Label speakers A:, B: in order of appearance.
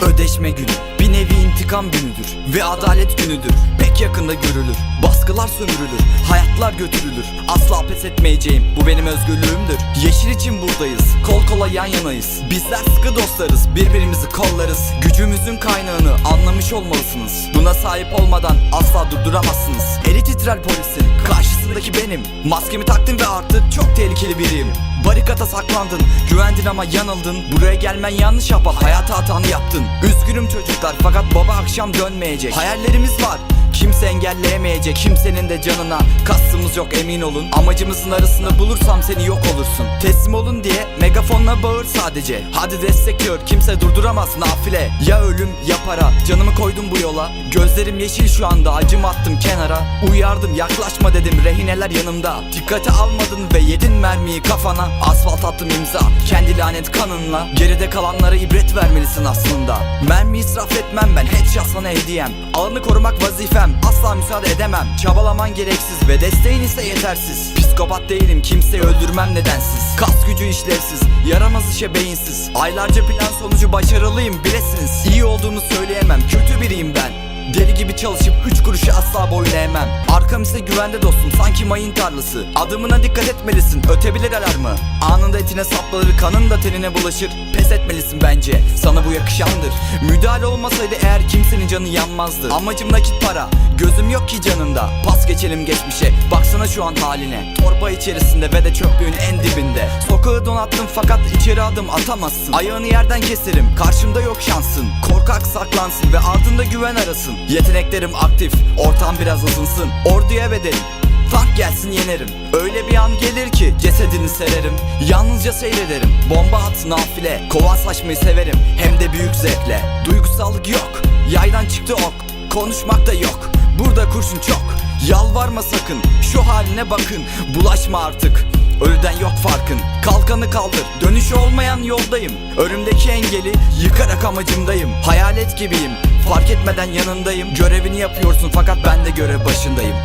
A: Yüzleşme günü bir nevi intikam günüdür Ve adalet günüdür. Pek yakında görülür Baskılar sömürülür Hayatlar götürülür. Asla pes etmeyeceğim Bu benim özgürlüğümdür. Yeşil için buradayız Kol kola yan yanayız. Bizler sıkı dostlarız Birbirimizi kollarız. Gücümüzün kaynağını anlamış olmalısınız. Buna sahip olmadan asla durduramazsınız Eli titrer polisin Karşısındaki benim. Maskemi taktım ve artık çok tehlikeli biriyim. Barikata saklandın. Güvendin ama yanıldın. Buraya gelmen yanlış yapar Hayata hatanı yaptın. Üzgünüm çocuklar fakat baba akşam dönmeyecek. Hayallerimiz var. Kimse engelleyemeyecek. Kimsenin de canına Kastımız yok emin olun. Amacımızın arasında bulursam seni yok olursun. Teslim olun diye megafonla bağır sadece. Hadi destekliyor kimse durduramaz nafile. Ya ölüm ya para Canımı koydum bu yola. Gözlerim yeşil şu anda acım attım kenara. Uyardım yaklaşma dedim rehineler yanımda. Dikkate almadın ve yedin mermiyi kafana. Asfalt attım imza kendi lanet kanınla. Geride kalanlara ibret vermelisin aslında. Mermi israf etmem ben headshot sana hediyem. Alanı korumak vazifem asla müsaade edemem. Çabalaman gereksiz ve desteğin ise yetersiz Psikopat değilim kimseyi öldürmem nedensiz. Kas gücü işlevsiz yaramaz işe beyinsiz. Aylarca plan sonucu başarılıyım bilesiniz. İyi olduğumu söyleyemem kötü biriyim ben. Deli gibi çalışıp üç kuruşu asla boyun eğmem Arkam ise güvende dostum sanki mayın tarlası. Adımına dikkat etmelisin ötebilir alarmı. Anında etine saplanır kanın da tenine bulaşır. Pes etmelisin bence sana bu yakışandır. Müdahale olmasaydı eğer kimsenin canı yanmazdı. Amacım nakit para gözüm yok ki canında. Pas geçelim geçmişe baksana şu an haline. Torba içerisinde ve de çöplüğün en dibinde. Sokağı donattım fakat içeri adım atamazsın. Ayağını yerden keserim karşımda yok şansın. Korkak saklansın ve ardında güven arasın. Yeteneklerim aktif ortam biraz ısınsın Orduya bedelim Tank gelsin yenerim. Öyle bir an gelir ki cesedini sererim. Yalnızca seyrederim. Bomba at nafile. Kovasaşmayı severim. Hem de büyük zevkle. Duygusallık yok. Yaydan çıktı ok. Konuşmak da yok. Burada kurşun çok. Yalvarma sakın. Şu haline bakın. Bulaşma artık. Ölüden yok farkın. Kalkanı kaldır. Dönüşü olmayan yoldayım. Önümdeki engeli yıkarak amacımdayım. Hayalet gibiyim. Fark etmeden yanındayım. Görevini yapıyorsun fakat ben de görev başındayım